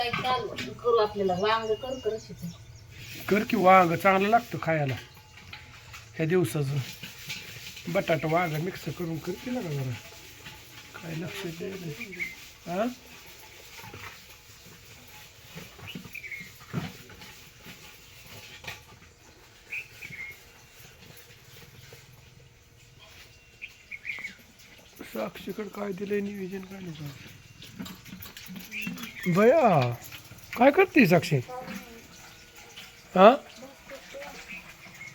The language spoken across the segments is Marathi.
काय करू आपल्याला. वांग कर की वांग चांगलं लागतं खायला. ह्या दिवसाचं बटाटा वांग मिक्स करून कर की ना जरा. काय लक्ष दे हा? साक्षीकडे काय दिलंय नियोजन काय नाही बया काय करते साक्षी? हा?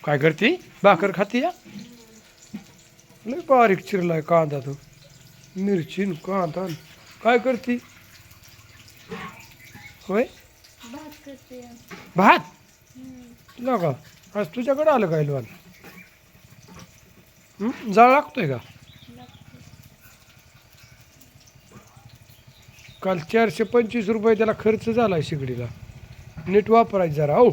काय करते? भाकर खाते या? लय बारीक चिरलाय कांदा तो. मिरची न. कांदा. काय करते? होय? भात का? आज तुझ्याकडे आलं काय लोन जाळ लागतोय का? काल चारशे पंचवीस रुपये त्याला खर्च झाला शिगडीला. नीट वापरायचं जरा हो.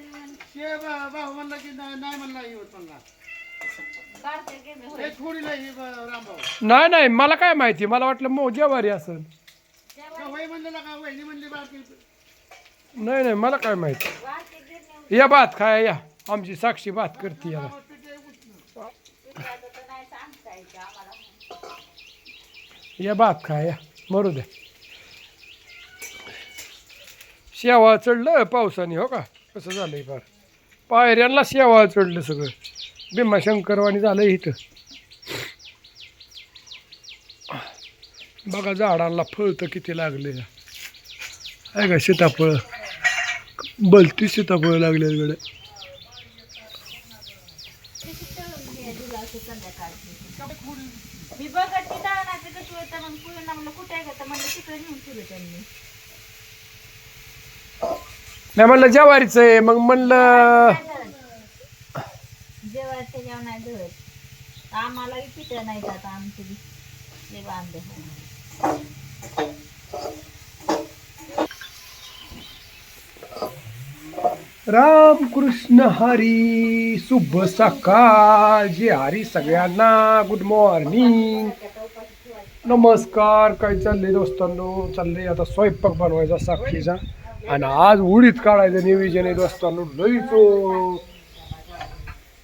म्हण- भाऊ म्हणला की नाही नाही म्हणला ही होत म्हणला. हे थोडी नाही रामभाऊ नाही नाही मला काय माहिती? मला वाटलं मो जेवारी असेल. वय का वहिनी म्हणली बाकी नाही नाही मला काय माहिती? या भात खाया या. आमची साक्षी भात करते याला. या भात खाया या. मरू द्या शेवाळ चढलं पावसाने हो का? कसं झालंय फार. पायऱ्यांना शेवाळ चढलं सगळं. भीमाशंकरवाणी झालं इथं. बघा झाडांना फळ तर किती लागले. आहे का सीताफळ? बलती सीताफळ लागले त्यांनी. नाही म्हणलं ज्वारीचं आहे मग म्हणलं नाही धरत आम्हाला पिठं नाही जात आमची. ते बांधे राम कृष्ण हरी शुभ सकाळ. जे हरी सगळ्यांना. गुड मॉर्निंग नमस्कार. काय चालले दोस्तांनो? चालले आता स्वयंपाक बनवायचा साक्षीचा. आणि आज उडीत काढायचं नियोजन आहे दोस्तांनो. लईचो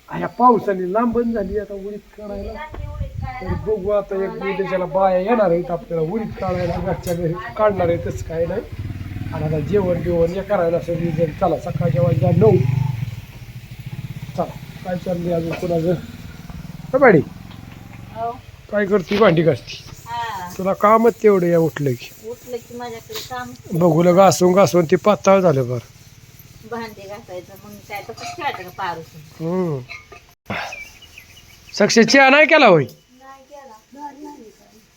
ह्या पावसाने लांबण झाली आता उडीत काढायला. तर बघू आता एक त्याच्याला बाया येणार आहेत आपल्याला उडीत काढायला घरच्या घरी काढणार आहे तसं काय नाही. आणि आता जेवण बिवण हे करायला सगळी जण चला सकाळच्या वाजता नऊ. चला काय चाललंय अजून कोणाचं? बाडी हो. काय करते भांडी घासती? तुला कामच तेवढं या उठलं की. उठलं की माझ्याकडे काम. बघूला घासून घासून ते पाताळ झालं बरं. भांडे घासायचं मग काय तर कसं खेळायचं का पारूसून हम्म. सक्सेस चहा नाही केला होय?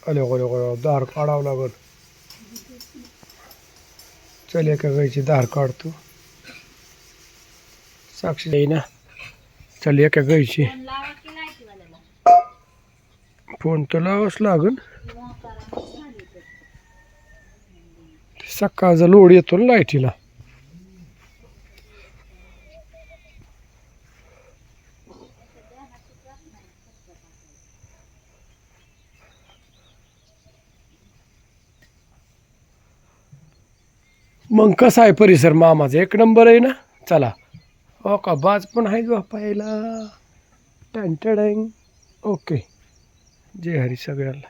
अले अले अले दार काढावं लागल. चल एका गायची दार काढतो. साक्षी येई ना? चल एका गायची फोन तर लावाच लागन सकाळचा लोड येतो ना लाईटीला. मग कसा आहे परिसर मामाचा? एक नंबर आहे ना? चला. हो का? बाज पण आहे झोपायला टँटडँग ओके. जय हरी सगळ्याला